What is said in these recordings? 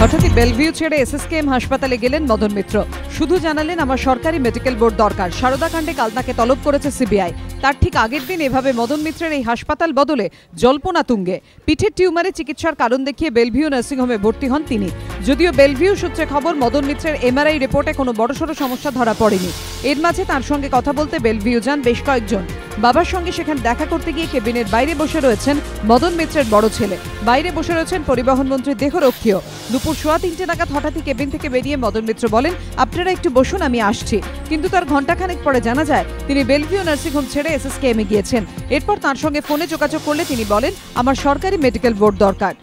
হঠাৎই বেলভিউ ছেড়ে এসএসকেএম হাসপাতালে গেলেন মদন মিত্র। শুধু জানালেন আমার সরকারি মেডিকেল বোর্ড দরকার। সারদা কাণ্ডে কালনাকে তলব করেছে সিবিআই। তার ঠিক আগের দিন এভাবে মদন মিত্রের এই হাসপাতাল বদলে জল্পনা তুঙ্গে। পিঠের টিউমারে চিকিৎসার কারণ দেখিয়ে বেলভিউ নার্সিংহোমে ভর্তি হন তিনি। যদিও বেলভিউ সূত্রে খবর, মদন মিত্রের এমআরআই রিপোর্টে কোনো বড়সড় সমস্যা ধরা পড়েনি। এর মাঝে তার সঙ্গে কথা বলতে বেলভিউ যান বেশ কয়েকজন। বাবার সঙ্গে সেখানে দেখা করতে গিয়ে কেবিনের বাইরে বসে রয়েছেন মদন মিত্রের বড় ছেলে। বাইরে বসে রয়েছেন পরিবহন মন্ত্রী দেহরক্ষীও। দুপুর সোয়া তিনটে নাগাদ হঠাৎই কেবিন থেকে বেরিয়ে মদন মিত্র বলেন, আপনারা একটু বসুন, আমি আসছি। কিন্তু তার ঘণ্টাখানেক পরে জানা যায়, তিনি বেলভিউ নার্সিংহোম ছেড়ে এসএসকেএমে গিয়েছেন। এরপর তার সঙ্গে ফোনে যোগাযোগ করলে তিনি বলেন, আমার সরকারি মেডিকেল বোর্ড দরকার।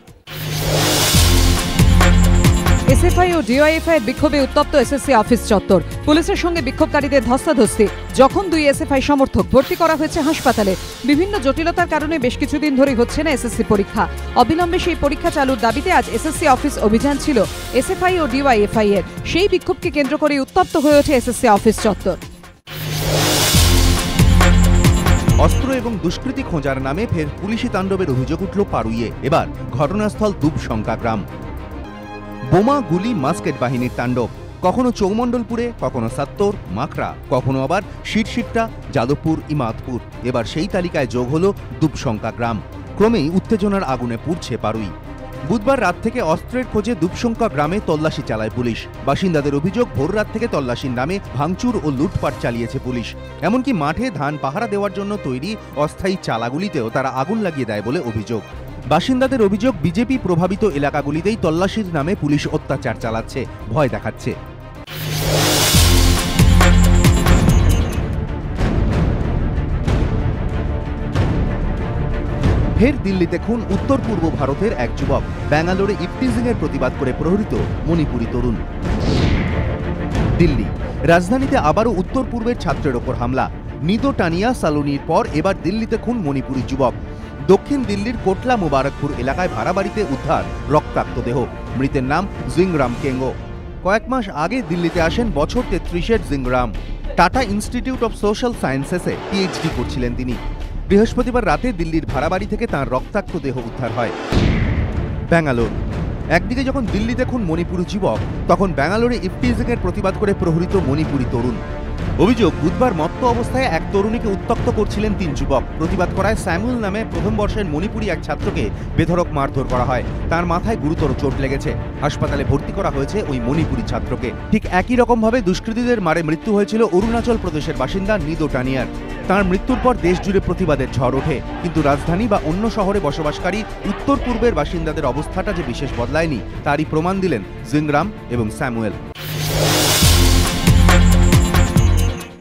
এসএফআই ও ডিওয়াইএফআই বিক্ষোভে উত্তপ্ত এসএসসি অফিস চত্বর। পুলিশের সঙ্গে বিক্ষোভকারীদের ধস্তাধস্তি। যখন দুই এসএফআই সমর্থক ভর্তি করা হয়েছে হাসপাতালে, বিভিন্ন জটিলতার কারণে বেশ কিছুদিন ধরেই হচ্ছে না এসএসসি পরীক্ষা। অবিলম্বে সেই পরীক্ষা চালুর দাবিতে আজ এসএসসি অফিস অভিযান ছিল এসএফআই ও ডিওয়াইএফআই এর সেই বিক্ষোভকে কেন্দ্র করে উত্তপ্ত হয়ে ওঠে এসএসসি অফিস চত্বর। অস্ত্র এবং দুষ্কৃতী খোঁজার নামে ফের পুলিশি তাণ্ডবের অভিযোগ উঠল পারুইয়ে। এবার ঘটনাস্থল দুপশঙ্কা গ্রাম। বোমা, গুলি, মাস্কেট বাহিনীর তাণ্ডব। কখনো চৌমণ্ডলপুরে, কখনো সাত্তর, মাকড়া, কখনো আবার শিরশিট্টা যাদবপুর, ইমাদপুর। এবার সেই তালিকায় যোগ হল দুপশঙ্কা গ্রাম। ক্রমেই উত্তেজনার আগুনে পুড়ছে পারুই। বুধবার রাত থেকে অস্ত্রের খোঁজে দুপশঙ্কা গ্রামে তল্লাশি চালায় পুলিশ। বাসিন্দাদের অভিযোগ, ভোর রাত থেকে তল্লাশির নামে ভাঙচুর ও লুটপাট চালিয়েছে পুলিশ। এমনকি মাঠে ধান পাহারা দেওয়ার জন্য তৈরি অস্থায়ী চালাগুলিতেও তারা আগুন লাগিয়ে দেয় বলে অভিযোগ। বাসিন্দাদের অভিযোগ, বিজেপি প্রভাবিত এলাকাগুলিতেই তল্লাশির নামে পুলিশ অত্যাচার চালাচ্ছে। ভয় দেখাচ্ছে। ফের দিল্লিতে খুন, উত্তর পূর্ব ভারতের এক যুবক। ব্যাঙ্গালোরে ইফটিজিং এর প্রতিবাদ করে প্রহরিত মণিপুরী তরুণ। দিল্লি। রাজধানীতে আবারও উত্তর পূর্বের ছাত্রের ওপর হামলা। নিদো টানিয়া সালুনির পর এবার দিল্লিতে খুন মণিপুরী যুবক। দক্ষিণ দিল্লির কোটলা মুবারকপুর এলাকায় ভাড়া বাড়িতে উদ্ধার, রক্তাক্ত দেহ। মৃতের নাম জিংরাম কেঙ্গো। কয়েক মাস আগে দিল্লিতে আসেন বছর তেত্রিশের Jingram. Tata institute of social সায়েন্সেসে PhD করছিলেন তিনি। বৃহস্পতিবার রাতে দিল্লির ভাড়া বাড়ি থেকে তাঁর রক্তাক্ত দেহ উদ্ধার হয়। ব্যাঙ্গালোর। একদিকে যখন দিল্লি দেখুন মণিপুরী যুবক, তখন ব্যাঙ্গালোরে ইফটিজিংয়ের প্রতিবাদ করে প্রহরিত মণিপুরী তরুণ। অভিযোগ, বুধবার মত্ত অবস্থায় এক তরুণীকে উত্তক্ত করছিলেন তিন যুবক। প্রতিবাদ করায় স্যামুয়েল নামে প্রথম বর্ষের মণিপুরী এক ছাত্রকে বেধরক মারধর করা হয়। তার মাথায় গুরুতর চোট লেগেছে। হাসপাতালে ভর্তি করা হয়েছে ওই মণিপুরী ছাত্রকে। ঠিক একই রকমভাবে দুষ্কৃতীদের মারে মৃত্যু হয়েছিল অরুণাচল প্রদেশের বাসিন্দা নিদো টানিয়ার। তার মৃত্যুর পর দেশ জুড়ে প্রতিবাদের ঝড় ওঠে। কিন্তু রাজধানী বা অন্য শহরে বসবাসকারী উত্তর পূর্বের বাসিন্দাদের অবস্থাটা যে বিশেষ বদলায়নি, তারই প্রমাণ দিলেন জিংরাম এবং স্যামুয়েল।